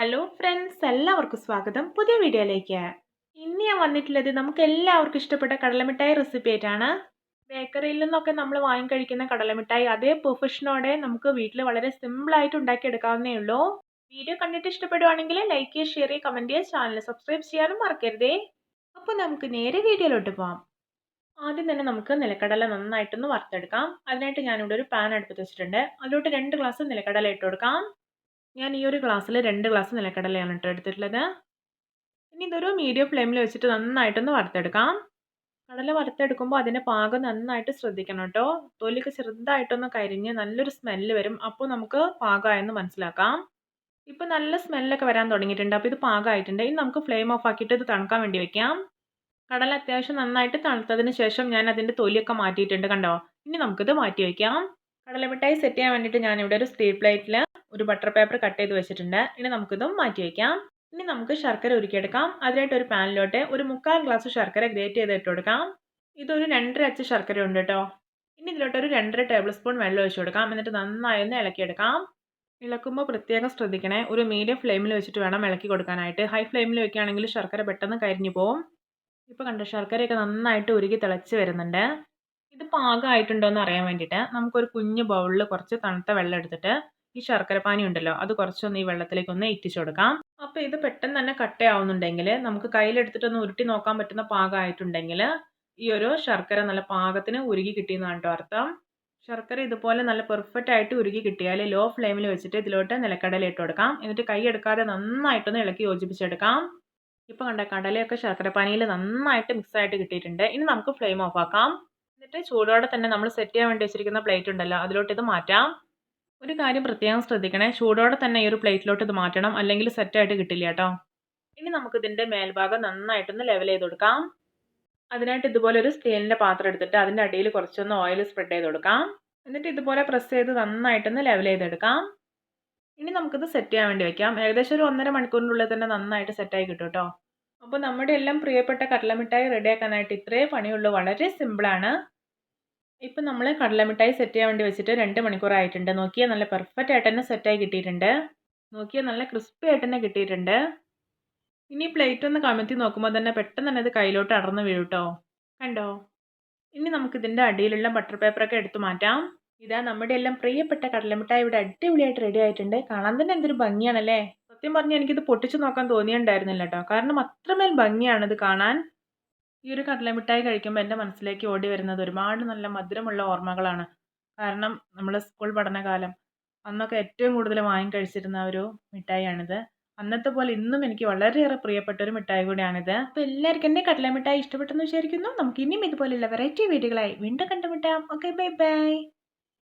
Hello friends എല്ലാവർക്കും സ്വാഗതം. പുതിയ വീഡിയോയിലേക്ക്. ഇന്ന് ഞാൻ വന്നിട്ടുള്ളത് നമുക്ക് എല്ലാവർക്കും ഇഷ്ടപ്പെട്ട കടലമിഠായി റെസിപ്പി ആയിട്ടാണ്. ബേക്കറിയിൽ നിന്നൊക്കെ നമ്മൾ വാങ്ങിക്കഴിക്കുന്ന കടലമിഠായി അതേ പെർഫെക്ഷനോടെ നമുക്ക് വീട്ടിൽ വളരെ സിമ്പിളായിട്ട് ഉണ്ടാക്കിയെടുക്കാവുന്നേ ഉള്ളൂ. വീഡിയോ കണ്ടിട്ട് ഇഷ്ടപ്പെടുവാണെങ്കിൽ ലൈക്ക് ചെയ്യുക ഷെയർ ചെയ്യുക കമന്റ് ചെയ്യുക ചാനൽ സബ്സ്ക്രൈബ് ചെയ്യാനും മറക്കരുതേ. അപ്പോൾ നമുക്ക് നേരെ വീഡിയോയിലോട്ട് പോകാം ആദ്യം തന്നെ നമുക്ക് നിലക്കടല നന്നായിട്ടൊന്ന് വറുത്തെടുക്കാം. അതിനായിട്ട് ഞാനിവിടെ ഒരു പാൻ അടുപ്പത്ത് വെച്ചിട്ടുണ്ട്. അതിലോട്ട് രണ്ട് ഗ്ലാസ് നിലക്കടല ഇട്ട് കൊടുക്കാം. ഞാൻ ഈ ഒരു ഗ്ലാസ്സിൽ രണ്ട് ഗ്ലാസ് നിലക്കടലയാണ് കേട്ടോ എടുത്തിട്ടുള്ളത്. ഇനി ഇതൊരു മീഡിയം ഫ്ലെയിമിൽ വെച്ചിട്ട് നന്നായിട്ടൊന്ന് വറുത്തെടുക്കാം. കടല വറുത്തെടുക്കുമ്പോൾ അതിന്റെ പാകം നന്നായിട്ട് ശ്രദ്ധിക്കണം കേട്ടോ തൊലിക്ക് ചെറുതായിട്ടൊന്ന് കരിഞ്ഞ് നല്ലൊരു സ്മെല്ല് വരും. അപ്പോൾ നമുക്ക് പാകമായെന്ന് മനസ്സിലാക്കാം. ഇപ്പോൾ നല്ല സ്മെല്ലൊക്കെ വരാൻ തുടങ്ങിയിട്ടുണ്ട്. അപ്പോൾ ഇത് പാകമായിട്ടുണ്ട് ഇനി നമുക്ക് ഫ്ലെയിം ഓഫ് ആക്കിയിട്ട് ഇത് തണുക്കാൻ വേണ്ടി വെക്കാം. കടല അത്യാവശ്യം നന്നായിട്ട് തണുത്തതിന് ശേഷം ഞാൻ അതിന്റെ തൊലിയൊക്കെ മാറ്റിയിട്ടുണ്ട് കണ്ടോ? ഇനി നമുക്കിത് മാറ്റി വയ്ക്കാം കടലമിഠായി സെറ്റ് ചെയ്യാൻ വേണ്ടിയിട്ട് ഞാനിവിടെ ഒരു സ്റ്റീൽ പ്ലേറ്റിൽ ഒരു ബട്ടർ പേപ്പർ കട്ട് ചെയ്ത് വെച്ചിട്ടുണ്ട്. ഇനി നമുക്കിതും മാറ്റി വയ്ക്കാം ഇനി നമുക്ക് ശർക്കര ഉരുക്കിയെടുക്കാം. അതിനായിട്ട് ഒരു പാനിലോട്ട് ഒരു മുക്കാൽ ഗ്ലാസ് ശർക്കര ഗ്രേറ്റ് ചെയ്ത് ഇട്ട് കൊടുക്കാം. ഇതൊരു രണ്ടര അച്ച് ശർക്കര ഉണ്ട് കേട്ടോ ഇനി ഇതിലോട്ട് ഒരു രണ്ടര ടേബിൾ സ്പൂൺ വെള്ളം ഒഴിച്ചു കൊടുക്കാം. എന്നിട്ട് നന്നായി ഒന്ന് ഇളക്കിയെടുക്കാം. ഇളക്കുമ്പോൾ പ്രത്യേകം ശ്രദ്ധിക്കണേ. ഒരു മീഡിയം ഫ്ലെയിമിൽ വെച്ചിട്ട് വേണം ഇളക്കി കൊടുക്കാനായിട്ട്. ഹൈ ഫ്ലെയിമിൽ വെക്കുകയാണെങ്കിൽ ശർക്കര പെട്ടെന്ന് കരിഞ്ഞു പോകും ഇപ്പോൾ കണ്ട ശർക്കരയൊക്കെ നന്നായിട്ട് ഉരുകി തിളച്ച് വരുന്നുണ്ട്. ഇത് പാകമായിട്ടുണ്ടോ എന്ന് അറിയാൻ വേണ്ടിയിട്ട് നമുക്കൊരു കുഞ്ഞ് ബൗളിൽ കുറച്ച് തണുത്ത വെള്ളം എടുത്തിട്ട് ഈ ശർക്കര പാനി ഉണ്ടല്ലോ അത് കുറച്ചൊന്ന് ഈ വെള്ളത്തിലേക്ക് ഒന്ന് ഇറ്റിച്ചു കൊടുക്കാം. അപ്പോൾ ഇത് പെട്ടെന്ന് തന്നെ കട്ടയാവുന്നുണ്ടെങ്കിൽ നമുക്ക് കയ്യിലെടുത്തിട്ടൊന്ന് ഉരുട്ടി നോക്കാൻ പറ്റുന്ന പാകമായിട്ടുണ്ടെങ്കിൽ ഈ ഒരു ശർക്കര നല്ല പാകത്തിന് ഉരുകി കിട്ടിയെന്നാണ് കേട്ടോ അർത്ഥം. ശർക്കര ഇതുപോലെ നല്ല പെർഫെക്റ്റ് ആയിട്ട് ഉരുകി കിട്ടിയാൽ ലോ ഫ്ലെയിമിൽ വെച്ചിട്ട് ഇതിലോട്ട് നിലക്കടല ഇട്ട് കൊടുക്കാം. എന്നിട്ട് കൈ എടുക്കാതെ നന്നായിട്ടൊന്ന് ഇളക്കി യോജിപ്പിച്ചെടുക്കാം. ഇപ്പോൾ കണ്ട കടലയൊക്കെ ശർക്കരപ്പാനിയിൽ നന്നായിട്ട് മിക്സ് ആയിട്ട് കിട്ടിയിട്ടുണ്ട്. ഇനി നമുക്ക് ഫ്ലെയിം ഓഫ് ആക്കാം. എന്നിട്ട് ചൂടോടെ തന്നെ നമ്മൾ സെറ്റ് ചെയ്യാൻ വേണ്ടി വെച്ചിരിക്കുന്ന പ്ലേറ്റ് ഉണ്ടല്ലോ അതിലോട്ട് ഇത് മാറ്റാം. ഒരു കാര്യം പ്രത്യേകം ശ്രദ്ധിക്കണേ ചൂടോടെ തന്നെ ഈ ഒരു പ്ലേറ്റിലോട്ട് ഇത് മാറ്റണം അല്ലെങ്കിൽ സെറ്റായിട്ട് കിട്ടില്ല കേട്ടോ. ഇനി നമുക്ക് ഇതിന്റെ മേൽഭാഗം നന്നായിട്ടൊന്ന് ലെവൽ ചെയ്ത് കൊടുക്കാം. അതിനായിട്ട് ഇതുപോലെ ഒരു സ്റ്റീലിന്റെ പാത്രം എടുത്തിട്ട് അതിന്റെ അടിയിൽ കുറച്ചൊന്ന് ഓയിൽ സ്പ്രെഡ് ചെയ്ത് കൊടുക്കാം. എന്നിട്ട് ഇതുപോലെ പ്രസ് ചെയ്ത് നന്നായിട്ടൊന്ന് ലെവൽ ചെയ്തെടുക്കാം. ഇനി നമുക്കിത് സെറ്റ് ചെയ്യാൻ വേണ്ടി വെക്കാം. ഏകദേശം ഒരു ഒന്നര മണിക്കൂറിനുള്ളിൽ തന്നെ നന്നായിട്ട് സെറ്റായി കിട്ടും കേട്ടോ. അപ്പോൾ നമ്മുടെ എല്ലാം പ്രിയപ്പെട്ട കടലമിഠായി റെഡിയാക്കാനായിട്ട് ഇത്രേ പണിയുള്ളൂ. വളരെ സിമ്പിളാണ് ഇപ്പം നമ്മൾ കടലമിഠായി സെറ്റ് ചെയ്യാൻ വേണ്ടി വെച്ചിട്ട് രണ്ട് മണിക്കൂർ ആയിട്ടുണ്ട്. നോക്കിയാൽ നല്ല പെർഫെക്റ്റ് ആയിട്ട് തന്നെ സെറ്റായി കിട്ടിയിട്ടുണ്ട്. നോക്കിയാൽ നല്ല ക്രിസ്പി ആയിട്ട് തന്നെ കിട്ടിയിട്ടുണ്ട്. ഇനി പ്ലേറ്റ് ഒന്ന് കമത്തി നോക്കുമ്പോൾ തന്നെ പെട്ടെന്ന് തന്നെ ഇത് കയ്യിലോട്ട് അടർന്ന് വീഴും കേട്ടോ കണ്ടോ? ഇനി നമുക്കിതിന്റെ അടിയിലുള്ള ബട്ടർ പേപ്പറൊക്കെ എടുത്തു മാറ്റാം. ഇതാ നമ്മുടെ എല്ലാം പ്രിയപ്പെട്ട കടലമിഠായി ഇവിടെ അടിപൊളിയായിട്ട് റെഡി ആയിട്ടുണ്ട്. കാണാൻ തന്നെ എന്തൊരു ഭംഗിയാണല്ലേ? സത്യം പറഞ്ഞാൽ എനിക്കിത് പൊട്ടിച്ചു നോക്കാൻ തോന്നിയിട്ടുണ്ടായിരുന്നില്ല കേട്ടോ കാരണം അത്രമേൽ ഭംഗിയാണ് ഇത് കാണാൻ. ഈ ഒരു കടലമിഠായി കഴിക്കുമ്പോൾ എന്റെ മനസ്സിലേക്ക് ഓടി വരുന്നത് ഒരുപാട് നല്ല മധുരമുള്ള ഓർമ്മകളാണ്. കാരണം നമ്മൾ സ്കൂൾ പഠനകാലം അന്നൊക്കെ ഏറ്റവും കൂടുതൽ വാങ്ങി കഴിച്ചിരുന്ന ഒരു മിഠായിയാണിത്. അന്നത്തെ പോലെ ഇന്നും എനിക്ക് വളരെയേറെ പ്രിയപ്പെട്ട ഒരു മിഠായി കൂടിയാണിത്. അപ്പോൾ എല്ലാവർക്കും എന്റെ കടല മിഠായി ഇഷ്ടപ്പെട്ടെന്ന് വിചാരിക്കുന്നു. നമുക്ക് ഇനിയും ഇതുപോലെയുള്ള വെറൈറ്റി വീഡിയോകളായി വീണ്ടും കണ്ടുമുട്ടാം. Okay bye bye.